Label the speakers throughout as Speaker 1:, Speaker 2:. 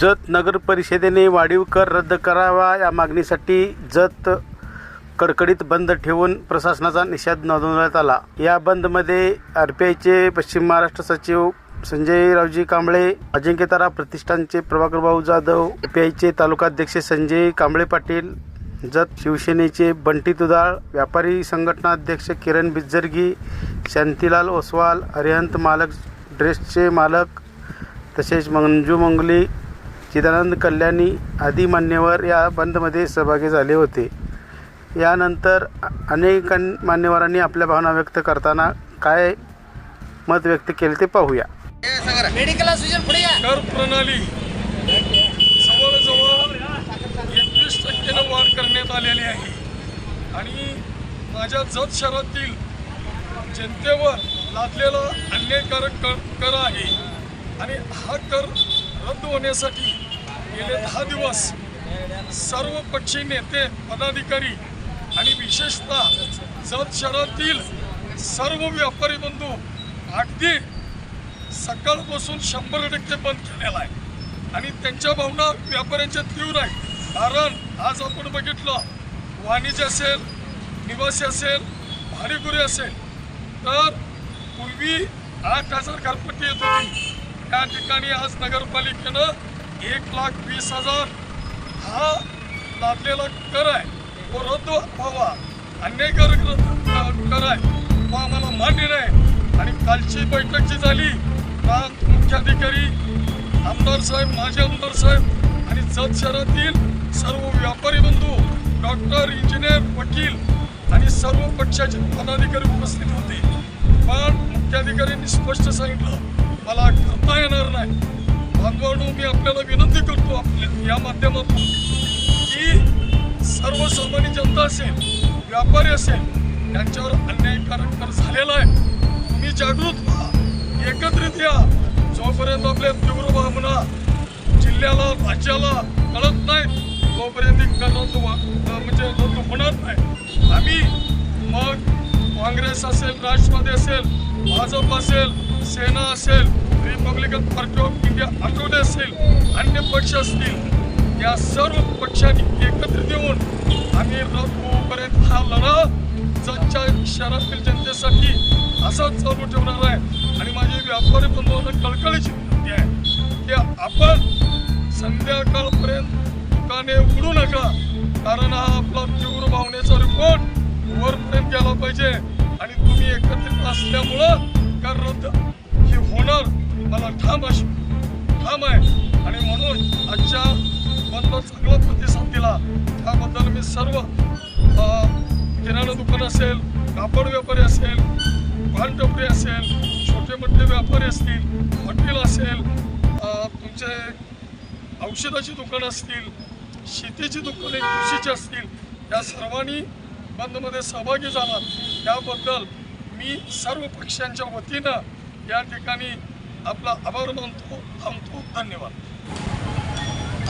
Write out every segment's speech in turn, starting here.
Speaker 1: जत नगर परिषदेने वाढीव कर रद्द करावा या मागणीसाठी जत कडकडीत बंद ठेवून प्रशासनाचा निषेध नोंदवण्यात आला. या बंदमध्ये आर पी आयचे पश्चिम महाराष्ट्र सचिव संजय रावजी कांबळे अजिंक्यतारा प्रतिष्ठानचे प्रभाकर भाऊ जाधव आर पी आयचे तालुकाध्यक्ष संजय कांबळे पाटील जत शिवसेनेचे बंटी तुदाळ व्यापारी संघटना अध्यक्ष किरण बिज्जरगी शांतीलाल ओसवाल अरिहंत मालक ड्रेसचे मालक तसेच मंजू मंगली चिदानंद कल्याणी आदी मान्यवर या बंदमध्ये सहभागी झाले होते. यानंतर अनेक मान्यवरांनी आपल्या भावना व्यक्त करताना काय मत व्यक्त केले ते पाहूया.
Speaker 2: मेडिकल
Speaker 3: प्रणाली जवळजवळ एकवीस वाढ करण्यात आलेली आहे. आणि माझ्या जत शहरातील जनतेवर लादलेला अन्यायकारक कर कर आहे. आणि हा कर रद्द होण्यासाठी गेले दहा दिवस सर्व पक्षी नेते पदाधिकारी आणि विशेषतः जत शहरातील सर्व व्यापारी बंधू अगदी सकाळपासून शंभर टक्के बंद केलेला आहे. आणि त्यांच्या भावना व्यापाऱ्यांच्या तीव्र आहे कारण आज आपण बघितलं वाणिज्य असेल निवासी असेल भाडेकुरी असेल. तर पूर्वी आठ हजार घरपट्टी येत होती. त्या ठिकाणी आज नगरपालिकेनं एक लाख वीस हजार हा लादलेला कर आहे. तो रद्द व्हावा. अन्यायकारक रद्द कर आहे. तो आम्हाला मान्य नाही. आणि कालची बैठक जी झाली प्रांत मुख्याधिकारी आमदार साहेब माजी आमदार साहेब आणि जत शहरातील सर्व व्यापारी बंधू डॉक्टर इंजिनियर वकील आणि सर्व पक्षाचे पदाधिकारी उपस्थित होते. पण मुख्याधिकाऱ्यांनी स्पष्ट सांगितलं मला करता येणार नाही. बांधवांनो मी आपल्याला विनंती करतो आपल्या या माध्यमातून की सर्वसामान्य जनता असेल व्यापारी असेल यांच्यावर अन्यायकारक कर झालेला आहे. तुम्ही जागृत व्हा एकत्रित या. जोपर्यंत आपल्या तीव्र भावना जिल्ह्याला राज्याला कळत नाही तोपर्यंत ही म्हणजे रद्द होणार नाही आम्ही मग काँग्रेस असेल राष्ट्रवादी असेल भाजप असेल सेना असेल रिपब्लिकन पार्टी ऑफ इंडिया आठवडे असेल अन्य पक्ष असतील या सर्व पक्षांनी एकत्रित येऊन आम्ही रद्द हा लढा जगच्या शहरातील जनतेसाठी असाच चालू ठेवणार आहे. आणि माझी व्यापारी बंधूंना कळकळीची विनंती आहे की आपण संध्याकाळ मनाने उघडू नका कारण हा आपला तीव्र भावनेचा रिपोर्ट वरपर्यंत गेला पाहिजे. आणि तुम्ही एकत्रित असल्यामुळं कर रद्द ही होणार? मला ठाम अशी ठाम आहे. आणि म्हणून आजच्या बंद चांगला प्रतिसाद दिला. त्याबद्दल मी सर्व किराणा दुकान असेल कापड व्यापारी असेल भानटपरी असेल छोटे मोठे व्यापारी असतील हॉटेल असेल तुमचे औषधाची दुकानं असतील शेतीची दुकाने कृषीची असतील या सर्वांनी बंदमध्ये सहभागी झाला. त्याबद्दल मी सर्व पक्षांच्या वतीनं या ठिकाणी आपला आभार मानतो थांबतो. धन्यवाद.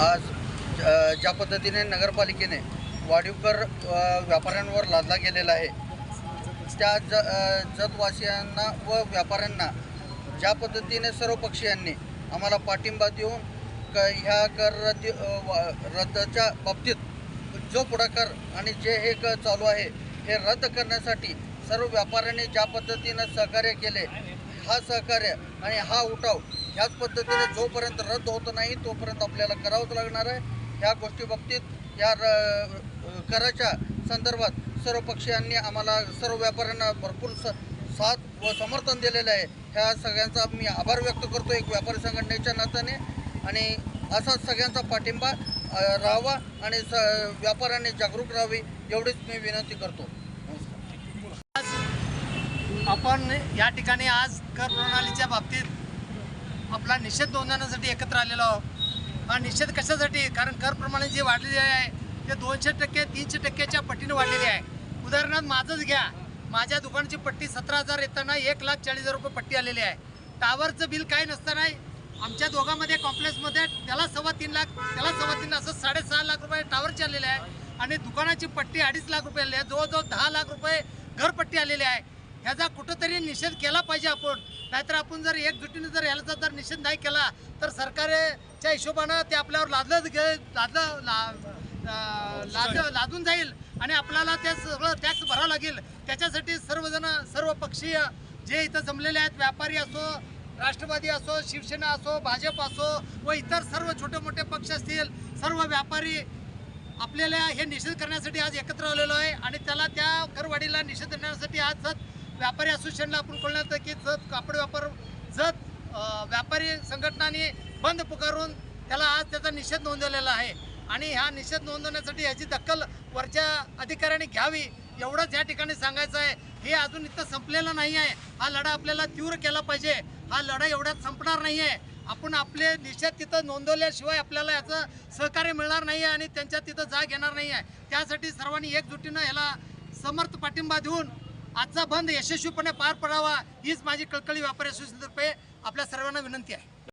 Speaker 2: आज ज्या पद्धतीने नगरपालिकेने वाढीवकर व्यापाऱ्यांवर लादला गेलेला आहे त्या ज जतवासियांना व व्यापाऱ्यांना ज्या पद्धतीने सर्व पक्षीयांनी आम्हाला पाठिंबा देऊन क ह्या कर रद्द रद्दच्या बाबतीत जो पुढाकार आणि जे हे क चालू आहे हे रद्द करण्यासाठी सर्व व्यापाऱ्यांनी ज्या पद्धतीनं सहकार्य केले हा सहकार्य आणि हा उठाव ह्याच पद्धतीने जोपर्यंत रद्द होत नाही तोपर्यंत आपल्याला करावंच लागणार आहे. ह्या गोष्टी बाबतीत या र- कराच्या संदर्भात सर्व पक्षीयांनी आम्हाला सर्व व्यापाऱ्यांना भरपूर स साथ व समर्थन दिलेलं आहे. ह्या सगळ्यांचा मी आभार व्यक्त करतो एक व्यापारी संघटनेच्या नात्याने. आणि असाच सगळ्यांचा पाठिंबा राहावा आणि स व्यापाऱ्यांनी जागरूक राहावी एवढीच मी विनंती करतो. आज
Speaker 4: आपण या ठिकाणी आज कर प्रणालीच्या बाबतीत आपला निषेध नोंदवण्यासाठी एकत्र आलेलो आहोत. हा निषेध कशासाठी? कारण कर प्रमाणे जे वाढलेले आहे ते दोनशे टक्के तीनशे टक्क्याच्या पट्टीने वाढलेले आहे. उदाहरणार्थ माझंच घ्या. माझ्या दुकानाची पट्टी सतरा हजार येताना एक लाख चाळीस हजार रुपये पट्टी आलेली आहे. टावरचं बिल काही नसताना आमच्या दोघांमध्ये कॉम्प्लेक्समध्ये त्याला सव्वा तीन लाख त्याला सव्वा तीन असं साडेसहा लाख रुपये टावरचे आलेले आहे. आणि दुकानाची पट्टी अडीच लाख रुपये आलेली आहे. जवळजवळ दहा लाख रुपये घरपट्टी आलेली आहे. ह्याचा कुठंतरी निषेध केला पाहिजे आपण. नाहीतर आपण जर एकजुटीने जर ह्याचा जर निषेध नाही केला तर सरकारच्या हिशोबानं ते आपल्यावर लादलं गे लादलं ला लाद लादून जाईल. आणि आपल्याला ते सगळं टॅक्स भरावं लागेल. त्याच्यासाठी सर्वजण सर्व पक्षीय जे इथं जमलेले आहेत व्यापारी असो राष्ट्रवादी असो शिवसेना असो भाजप असो व इतर सर्व छोटे मोठे पक्ष असतील सर्व व्यापारी आपल्याला हे निषेध करण्यासाठी आज एकत्र आलेलो आहे आणि त्याला त्या करवाढीला निषेध देण्यासाठी आज जत व्यापारी असोसिएशनला आपण कळण्यात की जत कापड व्यापार जत व्यापारी संघटनांनी बंद पुकारून त्याला आज त्याचा निषेध नोंदवलेला आहे. आणि ह्या निषेध नोंदवण्यासाठी याची दखल वरच्या अधिकाऱ्यांनी घ्यावी एवढंच या ठिकाणी सांगायचं आहे. हे अजून इथं संपलेलं नाही आहे. हा लढा आपल्याला तीव्र केला पाहिजे. हा लढा एवढ्यात संपणार नाही आहे आपण आपले निषेध तिथं नोंदवल्याशिवाय आपल्याला याचं सहकार्य मिळणार नाही आहे आणि त्यांच्या तिथं जाग येणार नाही आहे त्यासाठी सर्वांनी एकजुटीनं ह्याला समर्थ पाठिंबा देऊन आजचा बंद यशस्वीपणे पार पडावा हीच माझी कळकळी व्यापारी असोसिएशनतर्फे आपल्या सर्वांना विनंती आहे.